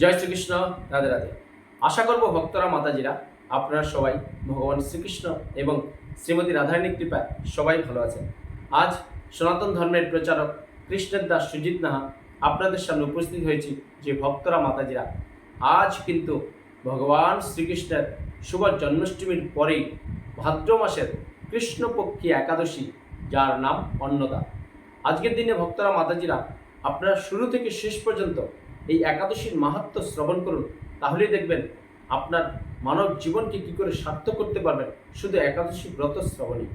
জয় শ্রীকৃষ্ণ, রাধে রাধে। আশা করব ভক্তরা, মাতাজিরা, আপনারা সবাই ভগবান শ্রীকৃষ্ণ এবং শ্রীমতী রাধারানীর কৃপায় সবাই ভালো আছেন। আজ সনাতন ধর্মের প্রচারক কৃষ্ণের দাস সুজিত নাহা আপনাদের সামনে উপস্থিত হয়েছি যে ভক্তরা, মাতাজিরা। আজ কিন্তু ভগবান শ্রীকৃষ্ণের শুভ জন্মাষ্টমীর পরেই ভাদ্র মাসের কৃষ্ণপক্ষী একাদশী, যার নাম অন্নদা। আজকের দিনে ভক্তরা, মাতাজিরা, আপনারা শুরু থেকে শেষ পর্যন্ত এই একাদশীর মাহাত্ম শ্রবণ করুন, তাহলেই দেখবেন আপনার মানব জীবনকে কি করে সার্থক করতে পারবেন। শুধু একাদশী ব্রত শ্রবণই।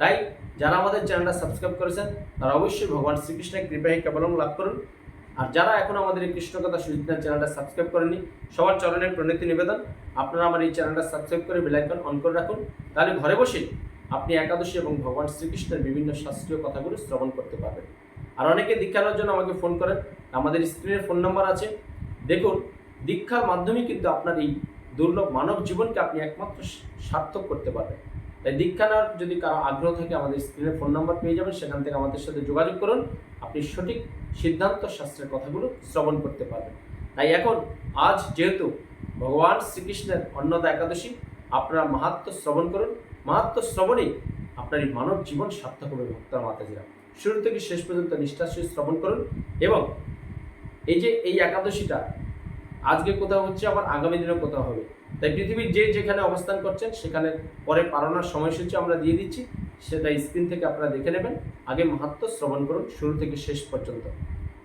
তাই যারা আমাদের চ্যানেলটা সাবস্ক্রাইব করেছেন, তারা অবশ্যই ভগবান শ্রীকৃষ্ণের কৃপায় কেবলম লাভ করুন। আর যারা এখন আমাদের এই কৃষ্ণকথা সুজিতার চ্যানেলটা সাবস্ক্রাইব করেননি, সবার চরণের প্রণীতি নিবেদন। আপনারা আমার এই চ্যানেলটা সাবস্ক্রাইব করে বেলাইকন অন করে রাখুন। তাহলে ঘরে বসে আপনি একাদশী এবং ভগবান শ্রীকৃষ্ণের বিভিন্ন শাস্ত্রীয় কথাগুলো শ্রবণ করতে পারবেন। আর অনেকে দীক্ষা নেওয়ার জন্য আমাকে ফোন করেন আমাদের স্ক্রিনের ফোন নাম্বার আছে। দেখুন, দীক্ষার মাধ্যমে কিন্তু আপনার এই দুর্লভ মানব জীবনকে আপনি একমাত্র সার্থক করতে পারবেন। তাই দীক্ষা নেওয়ার যদি কারও আগ্রহ থাকে, আমাদের স্ক্রিনে ফোন নাম্বার পেয়ে যাবেন। সেখান থেকে আমাদের সাথে যোগাযোগ করুন। আপনি সঠিক সিদ্ধান্ত শাস্ত্রের কথাগুলো শ্রবণ করতে পারবেন। তাই এখন, আজ যেহেতু ভগবান শ্রীকৃষ্ণের অন্নদা একাদশী, আপনারা মাহাত্ম শ্রবণ করুন। মাহাত্ম শ্রবণেই আপনার এই মানব জীবন সার্থক হবে ভক্তার মাতাজিরা। শুরু থেকে শেষ পর্যন্ত সহিত শ্রবণ করুন এবং এই যে এই একাদশীটা, আজকে কোথাও হচ্ছে, আবার আগামী দিনে কোথাও হবে। তাই পৃথিবীর যে যেখানে অবস্থান করছেন, সেখানে পরে পালনার সময়সূচি আমরা দিয়ে দিচ্ছি। সেটা স্ক্রিন থেকে আপনারা দেখে নেবেন। আগে মাহাত্ম শ্রবণ করুন, শুরু থেকে শেষ পর্যন্ত।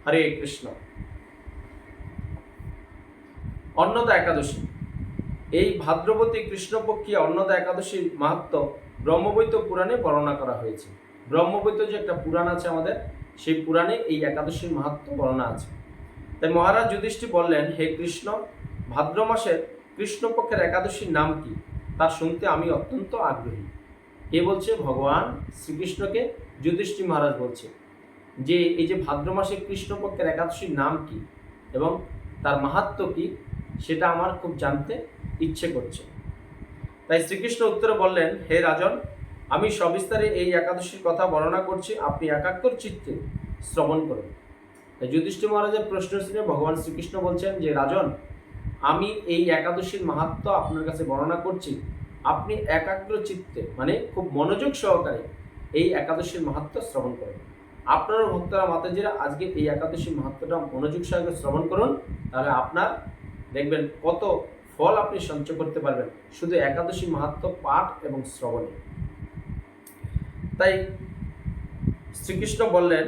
হরে কৃষ্ণ। অন্নদা একাদশী। এই ভাদ্রবতী কৃষ্ণপক্ষী অন্নদা একাদশীর মাহাত্ম ব্রহ্মবৈত পুরাণে বর্ণনা করা হয়েছে। ব্রহ্মবৈত যে একটা পুরাণ আছে আমাদের, সেই পুরাণে এই একাদশীর মাহাত্ম বর্ণনা আছে। তাই মহারাজ যুধিষ্ঠি বললেন, হে কৃষ্ণ, ভাদ্র মাসের কৃষ্ণপক্ষের একাদশীর নাম কি? তা শুনতে আমি অত্যন্ত আগ্রহী। কে বলছে? ভগবান শ্রীকৃষ্ণকে যুধিষ্ঠি মহারাজ বলছে যে, এই যে ভাদ্র মাসের কৃষ্ণপক্ষের একাদশীর নাম কি এবং তার মাহাত্ম কি, সেটা আমার খুব জানতে ইচ্ছে করছে। তাই শ্রীকৃষ্ণ উত্তরে বললেন, হে রাজন, আমি সবিস্তারে এই একাদশীর কথা বর্ণনা করছি। আপনি একাত্তর চিত্তে শ্রবণ করুন। যুধিষ্ঠির মহারাজের প্রশ্ন শুনে ভগবান শ্রীকৃষ্ণ বলছেন যে, রাজন, আমি এই একাদশীর মাহাত্ম আপনার কাছে বর্ণনা করছি। আপনি একাগ্র চিত্তে মানে খুব মনোযোগ সহকারে এই একাদশীর মাহাত্ম শ্রবণ করুন। আপনার ভক্তরা, মাতাজিরা আজকে এই একাদশীর মাহাত্মটা মনোযোগ সহকারে শ্রবণ করুন। তাহলে আপনার, দেখবেন কত ফল আপনি সঞ্চয় করতে পারবেন, শুধু একাদশী মাহাত্ম পাঠ এবং শ্রবণে। তাই শ্রীকৃষ্ণ বললেন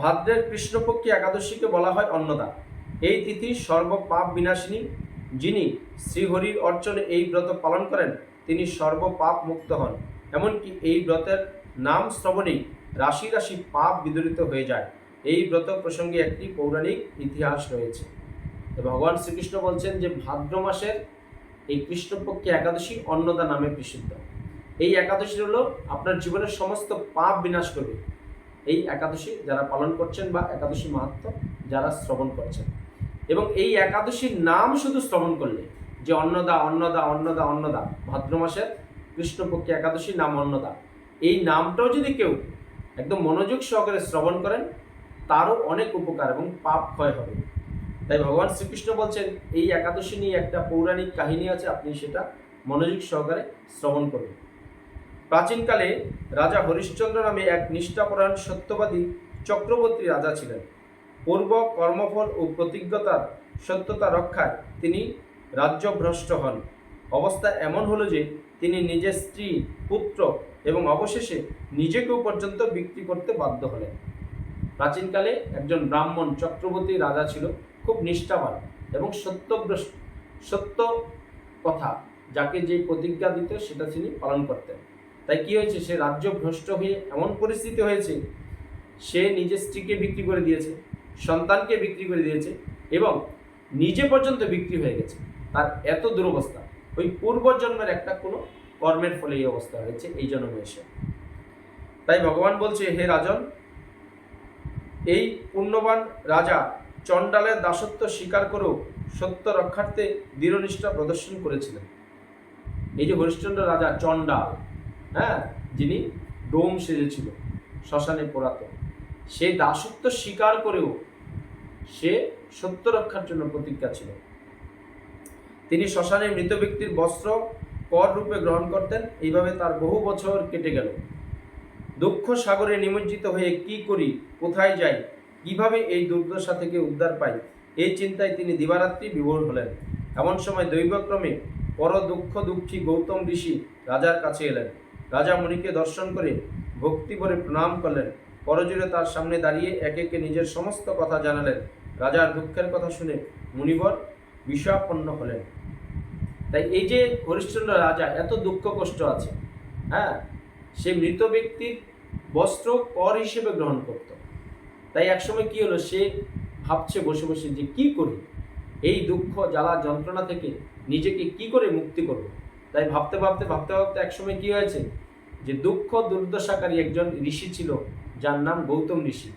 ভাদ্রের কৃষ্ণপক্ষী একাদশীকে বলা হয় অন্নদা। এই তিথি সর্বপাপ বিনাশিনী, যিনি শ্রীহরির অর্চনে এই ব্রত পালন করেন, তিনি সর্বপাপ মুক্ত হন। এমনকি এই ব্রতের নাম শ্রবণেই রাশি রাশি পাপ বিদরিত হয়ে যায়। এই ব্রত প্রসঙ্গে একটি পৌরাণিক ইতিহাস রয়েছে। ভগবান শ্রীকৃষ্ণ বলছেন যে, ভাদ্র মাসের এই কৃষ্ণপক্ষী একাদশী অন্নদা নামে প্রসিদ্ধ। এই একাদশী হলো আপনার জীবনের সমস্ত পাপ বিনাশ করবে। এই একাদশী যারা পালন করছেন বা একাদশী মাহাত্ম যারা শ্রবণ করছেন। এবং এই একাদশীর নাম শুধু শ্রবণ করলে, যে অন্নদা অন্নদা অন্নদা অন্নদা, ভাদ্র মাসের কৃষ্ণপক্ষী একাদশীর নাম অন্নদা। এই নামটাও যদি কেউ একদম মনোযোগ সহকারে শ্রবণ করেন, তারও অনেক উপকার এবং পাপ ক্ষয় হবে। তাই ভগবান শ্রীকৃষ্ণ বলছেন, এই একাদশী নিয়ে একটা পৌরাণিক কাহিনী আছে, আপনি সেটা মনোযোগ সহকারে শ্রবণ করুন। প্রাচীনকালে রাজা হরিশ্চন্দ্র নামে এক নিষ্ঠাপরায়ণ সত্যবাদী চক্রবর্তী রাজা ছিলেন। পূর্ব কর্মফল ও প্রতিজ্ঞতার সত্যতা রক্ষায় তিনি রাজ্যভ্রষ্ট হন। অবস্থা এমন হলো যে তিনি নিজের স্ত্রী, পুত্র এবং অবশেষে নিজেকেও পর্যন্ত বিক্রি করতে বাধ্য হলেন। প্রাচীনকালে একজন ব্রাহ্মণ চক্রবর্তী রাজা ছিল, খুব নিষ্ঠাবান এবং সত্যভ্রষ্ট, সত্য কথা যাকে যে প্রতিজ্ঞা দিত সেটা তিনি পালন করতেন। তাই কি হয়েছে? সে রাজ্য ভ্রষ্ট হয়ে এমন পরিস্থিতি হয়েছে, সে নিজের স্ত্রীকে বিক্রি করে দিয়েছে, সন্তানকে বিক্রি করে দিয়েছে এবং নিজে পর্যন্ত বিক্রি হয়ে গেছে। তার এত দুরবস্থা। ওই পূর্বজন্মের একটা কোনো কর্মের ফলে এই অবস্থা হয়েছে, এই জন্মে এসে। তাই ভগবান বলছে, হে রাজন, এই পুণ্যবান রাজা চণ্ডালের দাসত্ব স্বীকার করেও সত্য রক্ষার্থে দৃঢ়নিষ্ঠা প্রদর্শন করেছিলেন। এই যে হরিশ্চন্দ্র রাজা চণ্ডাল হ্যাঁ যিনি ডোম সেজেছিল, শ্মশানে পোড়াত। সে দাসত্ব স্বীকার করেও সে সত্য রক্ষার জন্য প্রতিজ্ঞা ছিল। তিনি শ্মশানে মৃত ব্যক্তির বস্ত্র কর রূপে গ্রহণ করতেন, এইভাবে তার বহু বছর কেটে গেল। দুঃখ সাগরে নিমজ্জিত হয়ে কি করি, কোথায় যাই, কীভাবে এই দুর্দশা থেকে উদ্ধার পাই এই চিন্তায় তিনি দিবারাত্রি বিভোর হলেন। এমন সময় দৈবক্রমে পর দুঃখ দুঃখী গৌতম ঋষি রাজার কাছে এলেন। রাজা মুনিকে দর্শন করে ভক্তি করে প্রণাম করলেন। করজোরে তার সামনে দাঁড়িয়ে একে একে নিজের সমস্ত কথা জানালেন। রাজার দুঃখের কথা শুনে মুনিবর বিষয়াপন্ন হলেন। তাই এই যে হরিশ্চন্দ্র রাজা, এত দুঃখ কষ্ট আছে। হ্যাঁ সে মৃত ব্যক্তির বস্ত্র কর হিসেবে গ্রহণ করত। তাই একসময় কি হলো, সে ভাবছে বসে বসে যে কি করি এই দুঃখ, জ্বালা, যন্ত্রণা থেকে নিজেকে কি করে মুক্তি করব? তাই ভাবতে ভাবতে ভাবতে ভাবতে একসময় কি হয়েছে? যে দুঃখ দুর্দশাকারী একজন ঋষি ছিল, যার নাম গৌতম ঋষি।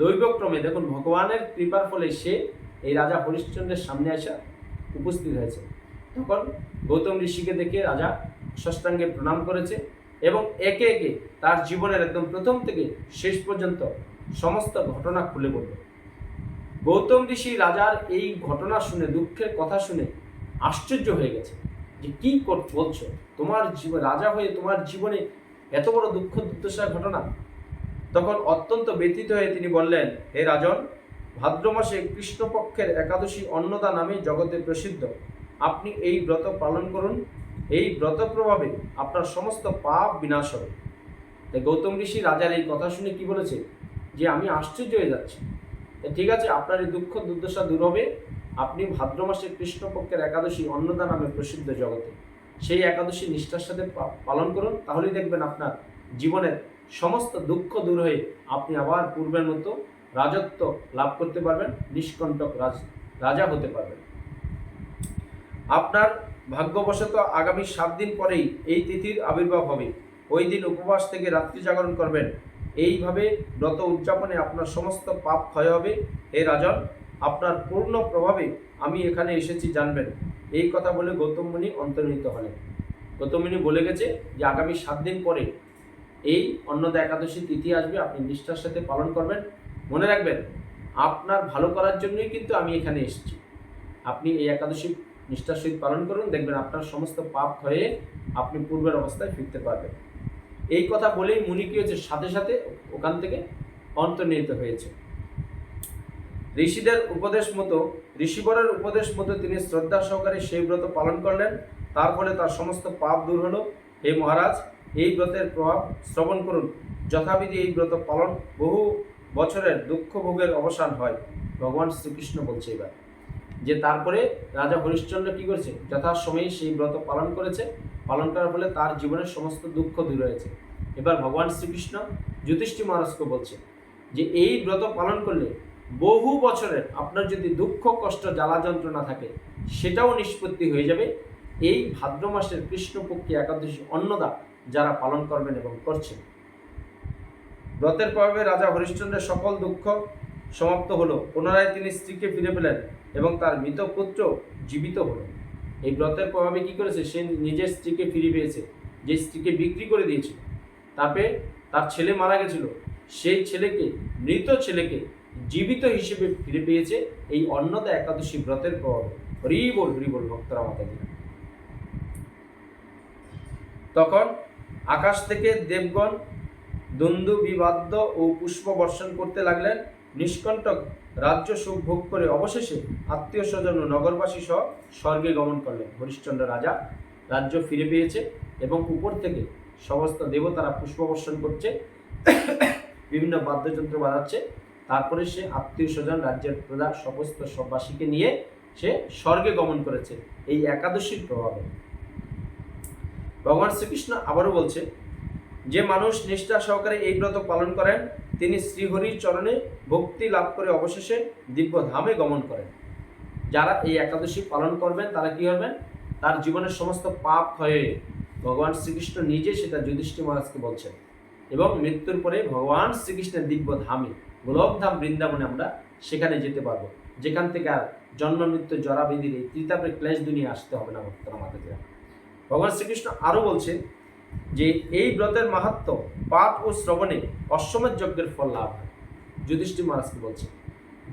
দৈবক্রমে দেখুন, ভগবানের কৃপার ফলে সে এই রাজা হরিশ্চন্দ্রের সামনে আসা উপস্থিত হয়েছে। তখন গৌতম ঋষিকে দেখে রাজা ষষ্ঠাঙ্গে প্রণাম করেছে এবং একে একে তার জীবনের একদম প্রথম থেকে শেষ পর্যন্ত সমস্ত ঘটনা খুলে বলল। গৌতম ঋষি রাজার এই ঘটনা শুনে, দুঃখের কথা শুনে আশ্চর্য হয়ে গেছে। যে কি বলছো? তোমার জীবন রাজা হয়ে তোমার জীবনে এত বড় দুঃখ দুর্দশার ঘটনা? তখন অত্যন্ত ব্যথিত হয়ে তিনি বললেন, হে রাজন, ভাদ্র মাসে কৃষ্ণপক্ষের একাদশী অন্নদা নামে জগতে প্রসিদ্ধ। আপনি এই ব্রত পালন করুন। এই ব্রত প্রভাবে আপনার সমস্ত পাপ বিনাশ হবে। তাই গৌতম ঋষি রাজার এই কথা শুনে কি বলেছে? যে আমি আশ্চর্য হয়ে যাচ্ছি। ঠিক আছে, আপনার এই দুঃখ দুর্দশা দূর হবে। আপনি ভাদ্র মাসে কৃষ্ণপক্ষের একাদশী অন্নদা নামে প্রসিদ্ধ জগতে। সেই একাদশী নিষ্ঠার সাথে পালন করুন, তাহলেই দেখবেন আপনার জীবনের সমস্ত দুঃখ দূর হয়ে আপনি আবার পূর্বের মতো রাজত্ব লাভ করতে পারবেন, নিষ্কণ্টক রাজ, রাজা হতে পারবেন। আপনার ভাগ্যবশত আগামী সাত দিন পরেই এই তিথির আবির্ভাব হবে। ওই দিন উপবাস থেকে রাত্রি জাগরণ করবেন। এইভাবে ব্রত উদযাপনে আপনার সমস্ত পাপ ক্ষয় হবে। হে রাজন আপনার পূর্ণ প্রভাবে আমি এখানে এসেছি, জানবেন। এই কথা বলে গৌতম মুনি অন্তর্নিহিত হলেন। গৌতম মুনি বলে গেছে যে, আগামী সাত দিন পরে এই অন্নদা একাদশী তিথি আসবে, আপনি নিষ্ঠার সাথে পালন করবেন। মনে রাখবেন, আপনার ভালো করার জন্যই কিন্তু আমি এখানে এসেছি। আপনি এই একাদশী নিষ্ঠার সহিত পালন করুন, দেখবেন আপনার সমস্ত পাপ হয়ে আপনি পূর্বের অবস্থায় ফিরতে পারবেন। এই কথা বলেই মুনি কি হয়েছে, সাথে সাথে ওখান থেকে অন্তর্নিহিত হয়েছে। ঋষিদের উপদেশ মতো, ঋষিবরের উপদেশ মতো তিনি শ্রদ্ধা সহকারে সেই ব্রত পালন করলেন। তার ফলে তার সমস্ত পাপ দূর হলো। হে মহারাজ, এই ব্রতের প্রভাব শ্রবণ করুন। যথাবিধি এই ব্রত পালন বহু বছরের দুঃখ ভোগের অবসান হয়। ভগবান শ্রীকৃষ্ণ বলছে এবার যে, তারপরে রাজা হরিশ্চন্দ্র কি করেছে? যথাসময়ে সেই ব্রত পালন করেছে। পালন করার ফলে তার জীবনের সমস্ত দুঃখ দূর হয়েছে। এবার ভগবান শ্রীকৃষ্ণ যুধিষ্ঠি মহারাজকে বলছে যে, এই ব্রত পালন করলে বহু বছরের আপনার যদি দুঃখ, কষ্ট, জ্বালা যন্ত্রণা থাকে, সেটাও নিষ্পত্তি হয়ে যাবে। এই ভাদ্র মাসের কৃষ্ণপক্ষী একাদশী অন্নদা যারা পালন করবেন এবং করছেন। ব্রতের প্রভাবে রাজা হরিশ্চন্দ্রের সকল দুঃখ সমাপ্ত হলো। পুনরায় তিনি স্ত্রীকে ফিরে পেলেন এবং তার মৃত পুত্র জীবিত হলো। এই ব্রতের প্রভাবে কি করেছে? সে নিজের স্ত্রীকে ফিরে পেয়েছে, যে স্ত্রীকে বিক্রি করে দিয়েছিল। তারপরে তার ছেলে মারা গেছিল। সেই ছেলেকে, মৃত ছেলেকে জীবিত হিসেবে ফিরে পেয়েছে এই অন্নদা একাদশী ব্রতের প্রভাবে হরি বল হরি বল ভক্তরা মাতাজিরা তখন আকাশ থেকে দেবগণ দ্বন্দ্ব বিবাদ্য ও পুষ্প বর্ষণ করতে লাগলেন। নিষ্কণ্টক রাজ্য সুখ ভোগ করে অবশেষে আত্মীয় স্বজন ও নগরবাসী সহ স্বর্গে গমন করলেন। হরিশ্চন্দ্র রাজা রাজ্য ফিরে পেয়েছে এবং উপর থেকে সমস্ত দেবতারা পুষ্প বর্ষণ করছে। বিভিন্ন বাদ্যযন্ত্র বাজাচ্ছে। তারপরে সে আত্মীয় স্বজন রাজ্যের প্রজা সমস্ত সববাসীকে নিয়ে সে স্বর্গে গমন করেছে, এই একাদশীর প্রভাবে। ভগবান শ্রীকৃষ্ণ আবারও বলছে যে মানুষ নিষ্ঠা সহকারে এই ব্রত পালন করেন, তিনি শ্রীহরির চরণে ভক্তি লাভ করে অবশেষে দিব্য ধামে গমন করেন। যারা এই একাদশী পালন করবেন, তারা কি হবেন তার জীবনের সমস্ত পাপ হয়ে ভগবান শ্রীকৃষ্ণ নিজে সেটা যুধিষ্ঠির মহারাজকে বলছেন এবং মৃত্যুর পরে ভগবান শ্রীকৃষ্ণের দিব্য ধামে গোলকধাম বৃন্দাবনে আমরা সেখানে যেতে পারব। যেখান থেকে আর জন্ম, মৃত্যু জরাবিধির এই ত্রিতাপের ক্লেশ দুনিয়া আসতে হবে না ভক্তরা মাতাজিরা ভগবান শ্রীকৃষ্ণ আরও বলছেন যে, এই ব্রতের মাহাত্ম পাঠ ও শ্রবণে অশ্বমেধ যজ্ঞের ফল লাভ হয়। যুধিষ্ঠির মহারাজকে বলছে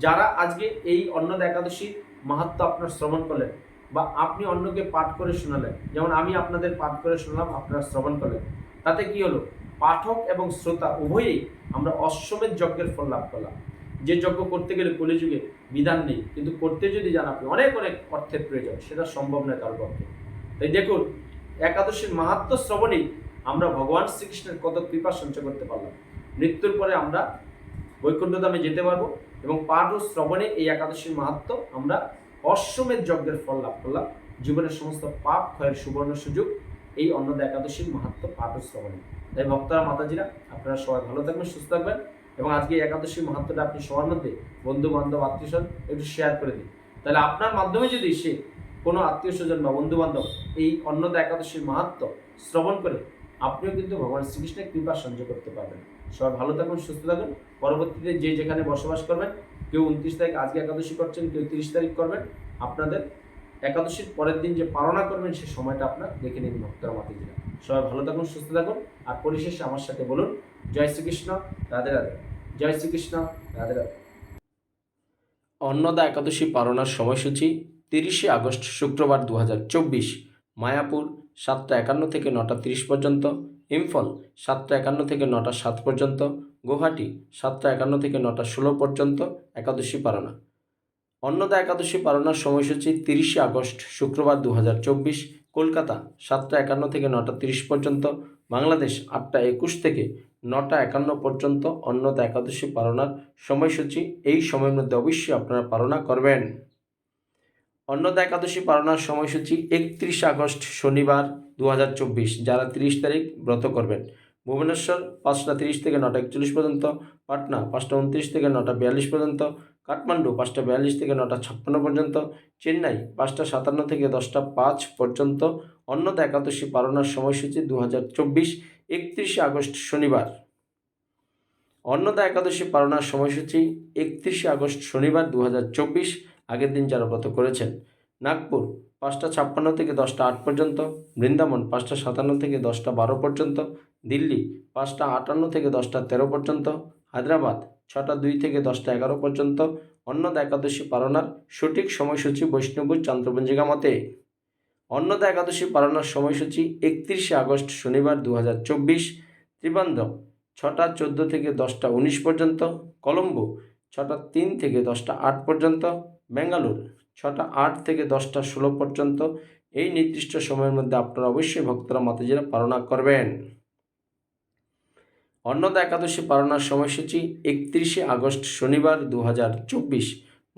যারা আজকে এই অন্নদা একাদশী মাহাত্ম আপনার শ্রবণ করলেন বা আপনি অন্যকে পাঠ করে শোনালেন, যেমন আমি আপনাদের পাঠ করে শুনলাম, আপনারা শ্রবণ করলেন, তাতে কি হলো? পাঠক এবং শ্রোতা উভয়েই আমরা অশ্বমেধ যজ্ঞের ফল লাভ করলাম। যে যজ্ঞ করতে গেলে কলিযুগে বিধান নেই, কিন্তু করতে যদি জান আপনি অনেক অনেক অর্থের প্রয়োজন, সেটা সম্ভব নয় কারোর পক্ষে। তাই দেখুন, একাদশীর মাহাত্ম শ্রবণেই আমরা ভগবান শ্রীকৃষ্ণের কত কৃপা সঞ্চয় করতে পারলাম। মৃত্যুর পরে আমরা বৈকুণ্ঠধামে যেতে পারব এবং পাঠ ও শ্রবণে এই একাদশীর মাহাত্ম আমরা অশ্বমেধ যজ্ঞের ফল লাভ করলাম। জীবনের সমস্ত পাপ, ক্ষয়ের সুবর্ণ সুযোগ এই অন্নদা একাদশীর মাহাত্ম পাঠ শ্রবণে তাই ভক্তরা, মাতাজিরা, আপনারা সবাই ভালো থাকবেন, সুস্থ থাকবেন এবং আজকে এই একাদশীর মাহাত্মটা আপনি সবার মধ্যে বন্ধু বান্ধব আত্মীয় স্বজন একটু শেয়ার করে দিন। তাহলে আপনার মাধ্যমে যদি সে কোনো আত্মীয় স্বজন বা বন্ধু বান্ধব এই অন্নদা একাদশীর মাহাত্ম শ্রবণ করে, আপনিও কিন্তু ভগবান শ্রীকৃষ্ণের কৃপা সঞ্চয় করতে পারবেন। সবাই ভালো থাকুন, সুস্থ থাকুন। পরবর্তীতে যে যেখানে বসবাস করবেন, কেউ উনত্রিশ তারিখ আজকে একাদশী করছেন, কেউ তিরিশ তারিখ করবেন, আপনাদের একাদশীর পরের দিন যে পালনা করবেন, সে সময়টা আপনার দেখে নিন ভক্তরা মাতিজিরা সবাই ভালো থাকুন, সুস্থ থাকুন, আর পরিশেষে আমার সাথে বলুন, জয় শ্রীকৃষ্ণ, রাধে রাধে। জয় শ্রীকৃষ্ণ, রাধে রাধে। অন্নদা একাদশী পালনার সময়সূচি তিরিশে আগস্ট শুক্রবার দু হাজার চব্বিশ, মায়াপুর সাতটা একান্ন থেকে নটা তিরিশ পর্যন্ত, ইম্ফল সাতটা একান্ন থেকে নটা সাত পর্যন্ত, গুয়াহাটি সাতটা একান্ন থেকে নটা ষোলো পর্যন্ত একাদশী পালনা। অন্নদা একাদশী পালনার সময়সূচি তিরিশে আগস্ট, শুক্রবার দু হাজার চব্বিশ, কলকাতা সাতটা একান্ন থেকে নটা তিরিশ পর্যন্ত, বাংলাদেশ আটটা একুশ থেকে নটা একান্ন পর্যন্ত অন্নদা একাদশী পালনার সময়সূচি এই সময়ের মধ্যে অবশ্যই আপনারা পালনা করবেন। অন্নদা একাদশী পালনার সময়সূচি একত্রিশে আগস্ট, শনিবার দু হাজার চব্বিশ, যারা তিরিশ তারিখ ব্রত করবেন। ভুবনেশ্বর পাঁচটা তিরিশ থেকে নটা একচল্লিশ পর্যন্ত, পাটনা পাঁচটা উনত্রিশ থেকে নটা বিয়াল্লিশ পর্যন্ত কাঠমান্ডু পাঁচটা বিয়াল্লিশ থেকে নটা ছাপ্পান্ন পর্যন্ত, চেন্নাই পাঁচটা সাতান্ন থেকে দশটা পাঁচ পর্যন্ত অন্নদা একাদশী পালনার সময়সূচি দু হাজার চব্বিশ, একত্রিশে আগস্ট শনিবার। অন্নদা একাদশী পালনার সময়সূচি একত্রিশে আগস্ট শনিবার দু হাজার চব্বিশ, আগের দিন যারা ব্রত করেছেন। নাগপুর পাঁচটা ছাপ্পান্ন থেকে দশটা আট পর্যন্ত, বৃন্দাবন পাঁচটা সাতান্ন থেকে দশটা বারো পর্যন্ত, দিল্লি পাঁচটা আটান্ন থেকে দশটা তেরো পর্যন্ত হায়দ্রাবাদ, ছটা দুই থেকে দশটা এগারো পর্যন্ত অন্নদা একাদশী পালনার সঠিক সময়সূচি বৈষ্ণবুর চন্দ্রপঞ্জিকা মতে। অন্নদা একাদশী পালনার সময়সূচি একত্রিশে আগস্ট শনিবার দু হাজার চব্বিশ ত্রিবান্দ্রম ছটা চোদ্দ থেকে দশটা উনিশ পর্যন্ত, কলম্বো, ছটা তিন থেকে দশটা আট পর্যন্ত, বেঙ্গালুর, ছটা আট থেকে দশটা ষোলো পর্যন্ত। এই নির্দিষ্ট সময়ের মধ্যে আপনারা অবশ্যই ভক্তরা মাতাজিরা পালনা করবেন। অন্নদা একাদশী পালনার সময়সূচি একত্রিশে আগস্ট শনিবার দু হাজার চব্বিশ,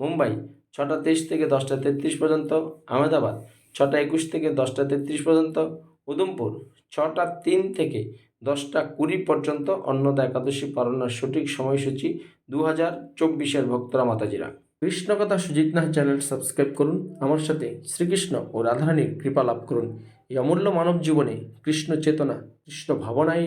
মুম্বাই ছটা তেইশ থেকে দশটা তেত্রিশ পর্যন্ত, আহমেদাবাদ ছটা একুশ থেকে দশটা তেত্রিশ পর্যন্ত উদমপুর ছটা তিন থেকে দশটা কুড়ি পর্যন্ত অন্নদা একাদশী পালনার সঠিক সময়সূচি দু হাজার চব্বিশের ভক্তরা মাতাজিরা। কৃষ্ণকথা সুজিত নাহ চ্যানেল সাবস্ক্রাইব করুন, আমার সাথে শ্রীকৃষ্ণ ও রাধারানীর কৃপা লাভ করুন। এই অমূল্য মানব জীবনে কৃষ্ণ চেতনা, কৃষ্ণ ভাবনায়